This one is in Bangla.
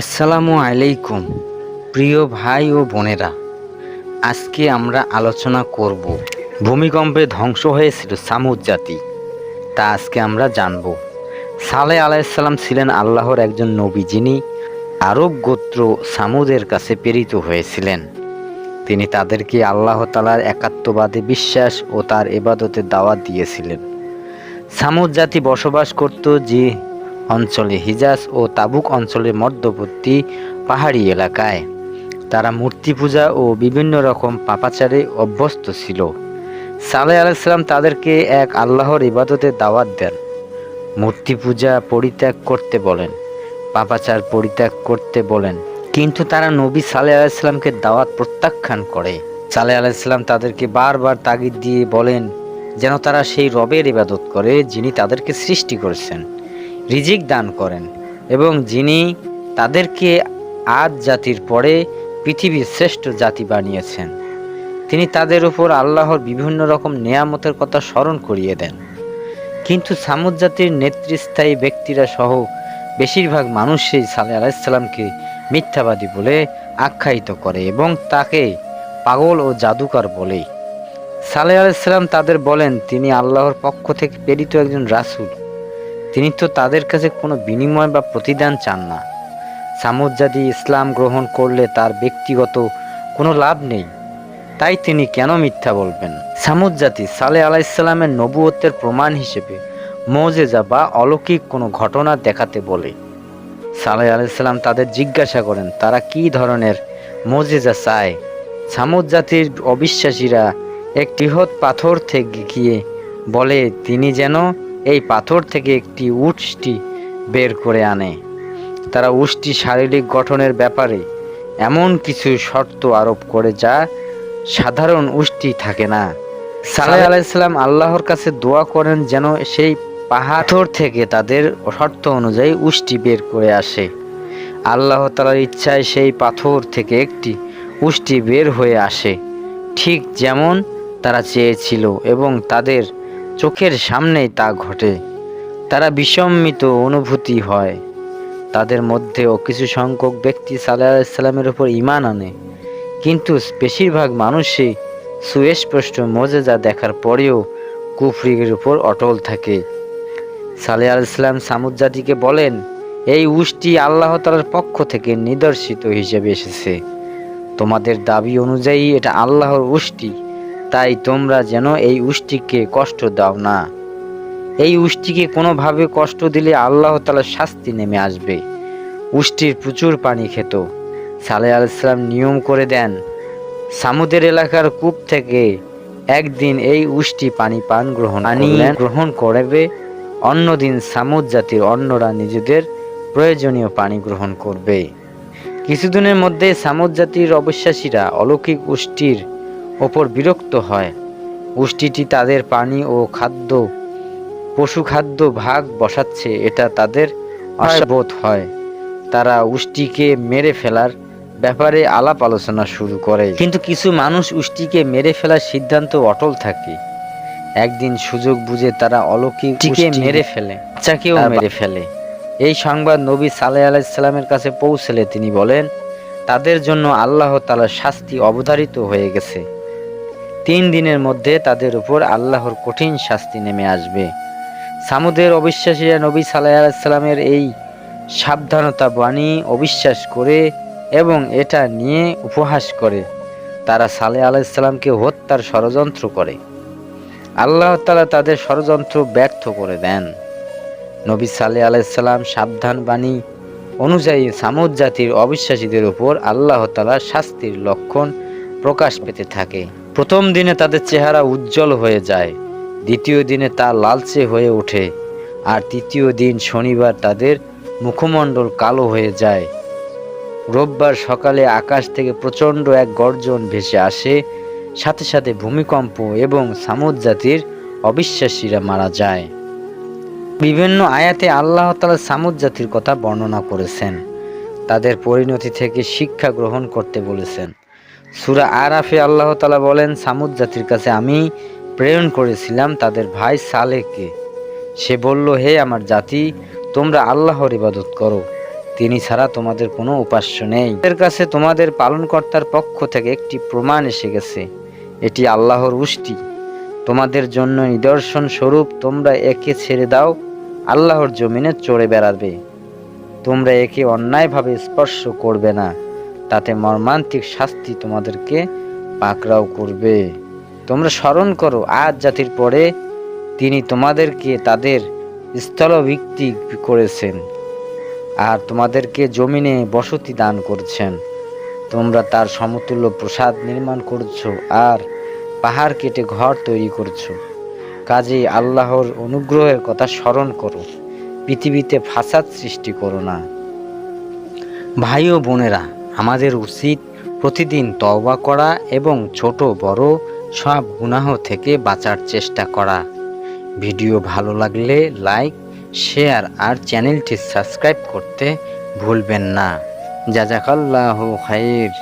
আসসালামু আলাইকুম, প্রিয় ভাই ও বোনেরা। আজকে আমরা আলোচনা করব ভূমিকম্পে ধ্বংস হয়েছিল সামুদ জাতি। তা আজকে আমরা জানব। সালে আলাইসাল্লাম ছিলেন আল্লাহর একজন নবী যিনি আরব গোত্র সামুদের কাছে প্রেরিত হয়েছিলেন। তিনি তাদেরকে আল্লাহ তালার একাত্মবাদে বিশ্বাস ও তার এবাদতে দাওয়াত দিয়েছিলেন। সামুদ জাতি বসবাস করত যে অঞ্চলে হিজাজ ও তাবুক অঞ্চলের মধ্যবর্তী পাহাড়ি এলাকায়। তারা মূর্তি পূজা ও বিভিন্ন রকম পাপাচারে অভ্যস্ত ছিল। সালেহ আলাইসাল্লাম তাদেরকে এক আল্লাহর ইবাদতে দাওয়াত দেন। মূর্তি পূজা পরিত্যাগ করতে বলেন, পাপাচার পরিত্যাগ করতে বলেন। কিন্তু তারা নবী সালেহ আলাইসাল্লামকে দাওয়াত প্রত্যাখ্যান করে। সালেহ আলাইসাল্লাম তাদেরকে বারবার তাগিদ দিয়ে বলেন, যেন তারা সেই রবের ইবাদত করে যিনি তাদেরকে সৃষ্টি করেছেন। রিজিক দান করেন এবং যিনি তাদেরকে আদ জাতির পরে পৃথিবীর শ্রেষ্ঠ জাতি বানিয়েছেন, তিনি তাদের উপর আল্লাহর বিভিন্ন রকম নেয়ামতের কথা স্মরণ করিয়ে দেন। কিন্তু সামুদ জাতির নেতৃস্থায়ী ব্যক্তিরা সহ বেশিরভাগ মানুষই সালে আলাইসাল্লামকে মিথ্যাবাদী বলে আখ্যায়িত করে এবং তাকে পাগল ও জাদুকর বলে। সালে আলাইসাল্লাম তাদের বলেন, তিনি আল্লাহর পক্ষ থেকে প্রেরিত একজন রাসূল। তিনি তো তাদের কাছে কোনো বিনিময় বা প্রতিদান চান না। সামুদ জাতি ইসলাম গ্রহণ করলে তার ব্যক্তিগত কোনো লাভ নেই। তাই তিনি কেন মিথ্যা বলবেন? সামুদ জাতি সালে আলাইসাল্লামের নবুয়ত্বের প্রমাণ হিসেবে মৌজেজা বা অলৌকিক কোনো ঘটনা দেখাতে বলে। সালে আলাইসাল্লাম তাদের জিজ্ঞাসা করেন, তারা কি ধরনের মৌজেজা চায়? সামুদ জাতির অবিশ্বাসীরা এক বৃহৎ পাথর থেকে গিয়ে বলে, তিনি যেন এই পাথর থেকে একটি উষ্টি বের করে আনে। তারা উষ্টি শারীরিক গঠনের ব্যাপারে এমন কিছু শর্ত আরোপ করে যা সাধারণ উষ্টি থাকে না। সালেহ আলাইসাল্লাম আল্লাহর কাছে দোয়া করেন যেন সেই পাথর থেকে তাদের শর্ত অনুযায়ী উষ্টি বের করে আসে। আল্লাহ তালার ইচ্ছায় সেই পাথর থেকে একটি উষ্টি বের হয়ে আসে, ঠিক যেমন তারা চেয়েছিল এবং তাদের চোখের সামনেই তা ঘটে। তারা বিষম্মিত অনুভূতি হয়। তাদের মধ্যেও কিছু সংখ্যক ব্যক্তি সাল্লাহ সাল্লামের উপর ইমান আনে। কিন্তু বেশিরভাগ মানুষই সুস্পষ্ট মজেজা দেখার পরেও কুফরিগের উপর অটল থাকে। সালে সামুদ জাতিকে বলেন, এই উষ্টি আল্লাহ তালার পক্ষ থেকে নিদর্শিত হিসেবে এসেছে। তোমাদের দাবি অনুযায়ী এটা আল্লাহর উষ্টি। তাই তোমরা যেন এই উষ্টিকে কষ্ট দাও না। এই উষ্টিকে কোনোভাবে কষ্ট দিলে আল্লাহ তালার শাস্তি নেমে আসবে। উষ্টির প্রচুর পানি খেত। সালে আলাইসালাম নিয়ম করে দেন সামুদের এলাকার কূপ থেকে একদিন এই উষ্টি পানি পান গ্রহণ গ্রহণ করবে অন্যদিন সামুদ জাতির অন্যরা নিজেদের প্রয়োজনীয় পানি গ্রহণ করবে। কিছুদিনের মধ্যে সামুদ জাতির অবিশ্বাসীরা অলৌকিক উষ্টির ওপর বিরক্ত হয়। উষ্টিটি তাদের পানি ও খাদ্য পশু খাদ্য ভাগ বসাচ্ছে এটা তাদের অসাবোধ হয়। তারা উষ্টিকে মেরে ফেলার ব্যাপারে আলাপ আলোচনা শুরু করে। কিন্তু কিছু মানুষ উষ্টিকে মেরে ফেলার সিদ্ধান্ত অটল থাকে। একদিন সুযোগ বুঝে তারা অলৌকিকটিকে মেরে ফেলে বাচ্চাকেও মেরে ফেলে। এই সংবাদ নবী সালে আলাইসাল্লামের কাছে পৌঁছলে তিনি বলেন তাদের জন্য আল্লাহ তালার শাস্তি অবধারিত হয়ে গেছে। তিন দিনের মধ্যে তাদের উপর আল্লাহর কঠিন শাস্তি নেমে আসবে। সামুদের অবিশ্বাসীরা নবী সাল্লাহ আলাইসাল্লামের এই সাবধানতা বাণী অবিশ্বাস করে এবং এটা নিয়ে উপহাস করে। তারা সালে আলাইসাল্লামকে হত্যার ষড়যন্ত্র করে। আল্লাহ তালা তাদের ষড়যন্ত্র ব্যর্থ করে দেন। নবী সালে আলাইসাল্লাম সাবধান বাণী অনুযায়ী সামুদ জাতির অবিশ্বাসীদের উপর আল্লাহ তালা শাস্তির লক্ষণ প্রকাশ পেতে থাকে। প্রথম দিনে তাদের চেহারা উজ্জ্বল হয়ে যায়, দ্বিতীয় দিনে তা লালচে হয়ে ওঠে, আর তৃতীয় দিন শনিবার তাদের মুখমণ্ডল কালো হয়ে যায়। রোববার সকালে আকাশ থেকে প্রচণ্ড এক গর্জন ভেসে আসে, সাথে সাথে ভূমিকম্প এবং সামুদ জাতির অবিশ্বাসীরা মারা যায়। বিভিন্ন আয়াতে আল্লাহ তালা সামুদ জাতির কথা বর্ণনা করেছেন। তাদের পরিণতি থেকে শিক্ষা গ্রহণ করতে বলেছেন। সুরা আরাফে আল্লাহ তালা বলেন, সামুদ জাতির কাছে আমি প্রেরণ করেছিলাম তাদের ভাই সালেকে সে বলল, হে আমার জাতি, তোমরা আল্লাহর ইবাদত করো। তিনি ছাড়া তোমাদের কোনো উপাস্য নেই। এর কাছে তোমাদের পালনকর্তার পক্ষ থেকে একটি প্রমাণ এসে গেছে। এটি আল্লাহর উষ্টি। তোমাদের জন্য নিদর্শন স্বরূপ তোমরা একে ছেড়ে দাও। আল্লাহর জমিনে চড়ে বেড়াবে। তোমরা একে অন্যায়ভাবে স্পর্শ করবে না। তাতে মর্মান্তিক শাস্তি তোমাদেরকে পাকড়াও করবে। তোমরা স্মরণ করো, আজ জাতির পরে তিনি তোমাদেরকে তাদের স্থলভিত্তিক করেছেন আর তোমাদেরকে জমিনে বসতি দান করছেন। তোমরা তার সমতুল্য প্রসাদ নির্মাণ করছ আর পাহাড় কেটে ঘর তৈরি করছ। কাজেই আল্লাহর অনুগ্রহের কথা স্মরণ করো, পৃথিবীতে ফাসাদ সৃষ্টি করো না। ভাই ও বোনেরা আমাদের উচিত প্রতিদিন তওবা করা এবং ছোট বড় সব গুনাহ থেকে বাঁচার চেষ্টা করা। ভিডিও ভালো লাগলে লাইক, শেয়ার আর চ্যানেলটি সাবস্ক্রাইব করতে ভুলবেন না। জাজাকাল্লাহ খাইর।